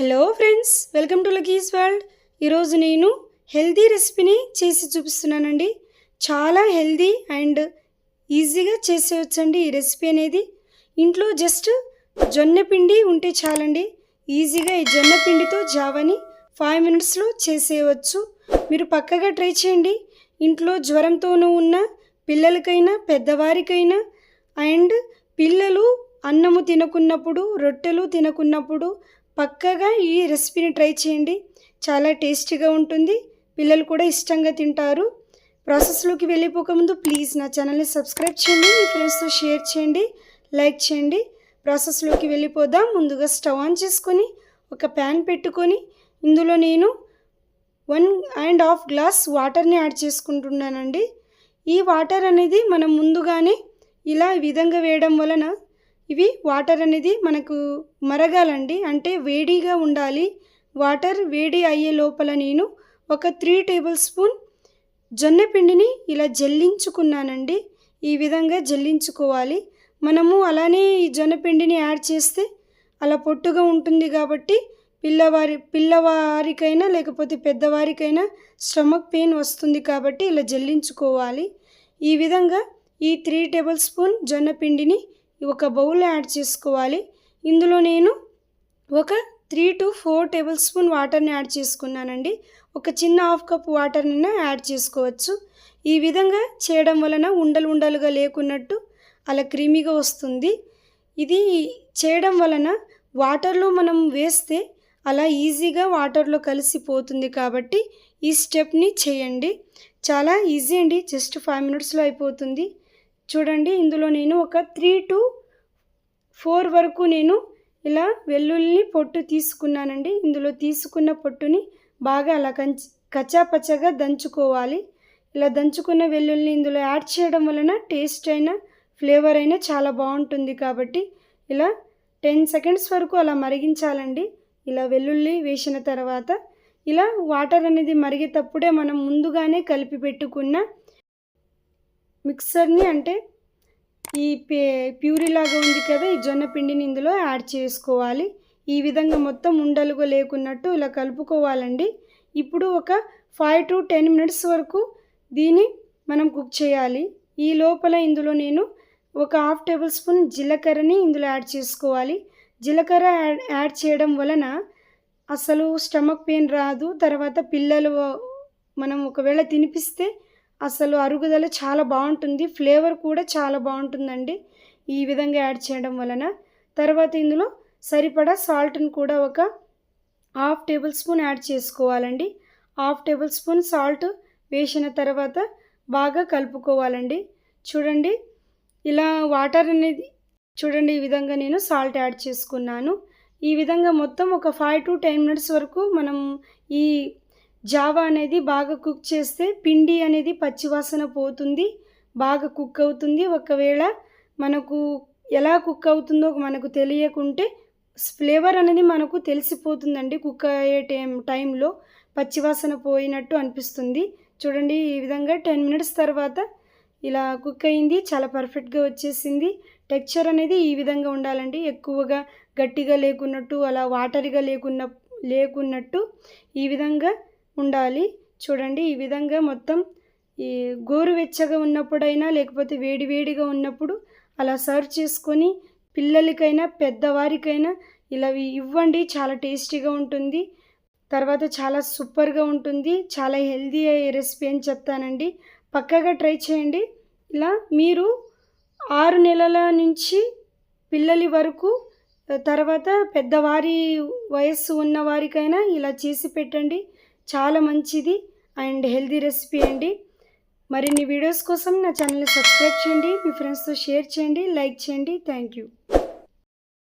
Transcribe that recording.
Hello friends welcome to Lucky's world ఈరోజు నేను healthy రెసిపీని చేసి చూపిస్తున్నానండి. చాలా హెల్దీ అండ్ ఈజీగా చేసేయచ్చండి ఈ రెసిపీ అనేది. ఇంట్లో జస్ట్ జొన్న పిండి ఉంటే చాలండి. ఈజీగా ఈ జొన్న పిండితో జావని ఫైవ్ మినిట్స్లో చేసేయవచ్చు మీరు పక్కగా ట్రై చేయండి. ఇంట్లో జ్వరంతోనూ ఉన్న పిల్లలకైనా పెద్దవారికైనా అండ్ పిల్లలు అన్నము తినకున్నప్పుడు రొట్టెలు తినకున్నప్పుడు పక్కగా ఈ రెసిపీని ట్రై చేయండి. చాలా టేస్టీగా ఉంటుంది. పిల్లలు కూడా ఇష్టంగా తింటారు. ప్రాసెస్లోకి వెళ్ళిపోకముందు ప్లీజ్ నా ఛానల్ని సబ్స్క్రైబ్ చేయండి. మీ ఫ్రెండ్స్తో షేర్ చేయండి. లైక్ చేయండి. ప్రాసెస్లోకి వెళ్ళిపోదాం. ముందుగా స్టవ్ ఆన్ చేసుకొని ఒక ప్యాన్ పెట్టుకొని ఇందులో నేను వన్ అండ్ హాఫ్ గ్లాస్ వాటర్ని యాడ్ చేసుకుంటున్నానండి. ఈ వాటర్ అనేది మనం ముందుగానే ఇలా విధంగా వేయడం వలన ఇవి వాటర్ అనేది మనకు మరగాలండి. అంటే వేడిగా ఉండాలి. వాటర్ వేడి అయ్యే లోపల నేను ఒక త్రీ టేబుల్ స్పూన్ జొన్న పిండిని ఇలా జల్లించుకున్నానండి. ఈ విధంగా జల్లించుకోవాలి. మనము అలానే ఈ జొన్న పిండిని యాడ్ చేస్తే అలా పొట్టుగా ఉంటుంది కాబట్టి పిల్లవారి పిల్లవారికైనా లేకపోతే పెద్దవారికైనా స్టమక్ పెయిన్ వస్తుంది కాబట్టి ఇలా జల్లించుకోవాలి. ఈ విధంగా ఈ త్రీ టేబుల్ స్పూన్ జొన్న పిండిని ఒక బౌల్ యాడ్ చేసుకోవాలి. ఇందులో నేను ఒక three to four table spoon వాటర్ని యాడ్ చేసుకున్నానండి. ఒక చిన్న హాఫ్ కప్ వాటర్ని యాడ్ చేసుకోవచ్చు. ఈ విధంగా చేయడం వలన ఉండలు ఉండలుగా లేకున్నట్టు అలా క్రీమీగా వస్తుంది. ఇది చేయడం వలన వాటర్లో మనం వేస్తే అలా ఈజీగా వాటర్లో కలిసిపోతుంది కాబట్టి ఈ స్టెప్ని చేయండి. చాలా ఈజీ అండి. జస్ట్ ఫైవ్ మినిట్స్లో అయిపోతుంది. చూడండి ఇందులో నేను ఒక త్రీ టు ఫోర్ వరకు నేను ఇలా వెల్లుల్లి పొట్టు తీసుకున్నానండి. ఇందులో తీసుకున్న పొట్టుని బాగా అలా కంచి కచ్చాపచ్చగా దంచుకోవాలి. ఇలా దంచుకున్న వెల్లుల్ని ఇందులో యాడ్ చేయడం వలన టేస్ట్ అయినా ఫ్లేవర్ అయినా చాలా బాగుంటుంది కాబట్టి ఇలా టెన్ సెకండ్స్ వరకు అలా మరిగించాలండి. ఇలా వెల్లుల్లి వేసిన తర్వాత ఇలా వాటర్ అనేది మరిగేటప్పుడే మనం ముందుగానే కలిపి పెట్టుకున్న మిక్సర్ని అంటే ఈ ప్యూరీలాగా ప్యూరీ లాగా ఉంది కదా ఈ జొన్న పిండిని ఇందులో యాడ్ చేసుకోవాలి. ఈ విధంగా మొత్తం ఉండలుగా లేకున్నట్టు ఇలా కలుపుకోవాలండి. ఇప్పుడు ఒక ఫైవ్ టు టెన్ మినిట్స్ వరకు దీన్ని మనం కుక్ చేయాలి. ఈ లోపల ఇందులో నేను ఒక హాఫ్ టేబుల్ స్పూన్ జీలకర్రని ఇందులో యాడ్ చేసుకోవాలి. జీలకర్ర యాడ్ యాడ్ చేయడం వలన అసలు స్టమక్ పెయిన్ రాదు. తర్వాత పిల్లలు మనం ఒకవేళ తినిపిస్తే అసలు అరుగుదల చాలా బాగుంటుంది ఫ్లేవర్ కూడా చాలా బాగుంటుందండి. ఈ విధంగా యాడ్ చేయడం వలన. తర్వాత ఇందులో సరిపడా సాల్ట్ని కూడా ఒక హాఫ్ టేబుల్ స్పూన్ యాడ్ చేసుకోవాలండి. హాఫ్ టేబుల్ స్పూన్ సాల్ట్ వేసిన తర్వాత బాగా కలుపుకోవాలండి. చూడండి ఇలా వాటర్ అనేది చూడండి ఈ విధంగా నేను సాల్ట్ యాడ్ చేసుకున్నాను. ఈ విధంగా మొత్తం ఒక ఫైవ్ టు టెన్ మినిట్స్ వరకు మనం ఈ జావా అనేది బాగా కుక్ చేస్తే పిండి అనేది పచ్చివాసన పోతుంది బాగా కుక్ అవుతుంది. ఒకవేళ మనకు ఎలా కుక్ అవుతుందో మనకు తెలియకుంటే ఫ్లేవర్ అనేది మనకు తెలిసిపోతుందండి కుక్ అయ్యే టైం టైంలో పచ్చివాసన పోయినట్టు అనిపిస్తుంది. చూడండి ఈ విధంగా టెన్ మినిట్స్ తర్వాత ఇలా కుక్ అయింది. చాలా పర్ఫెక్ట్గా వచ్చేసింది. టెక్చర్ అనేది ఈ విధంగా ఉండాలండి. ఎక్కువగా గట్టిగా లేకున్నట్టు అలా వాటరిగా లేకున్న లేకున్నట్టు ఈ విధంగా ఉండాలి. చూడండి ఈ విధంగా మొత్తం ఈ గోరువెచ్చగా ఉన్నప్పుడైనా లేకపోతే వేడివేడిగా ఉన్నప్పుడు అలా సర్వ్ చేసుకొని పిల్లలకైనా పెద్దవారికైనా ఇలా ఇవ్వండి. చాలా టేస్టీగా ఉంటుంది. తర్వాత చాలా సూపర్గా ఉంటుంది. చాలా హెల్దీ రెసిపీ అని చెప్తానండి. పక్కగా ట్రై చేయండి. ఇలా మీరు ఆరు నెలల నుంచి పిల్లలి వరకు తర్వాత పెద్దవారి వయస్సు ఉన్న వారికైనా ఇలా చేసి పెట్టండి. చాలా మంచిది అండ్ హెల్దీ రెసిపీ అండి. మరిన్ని వీడియోస్ కోసం నా ఛానల్ని సబ్స్క్రైబ్ చేయండి మీ ఫ్రెండ్స్తో షేర్ చేయండి లైక్ చేయండి. Thank you.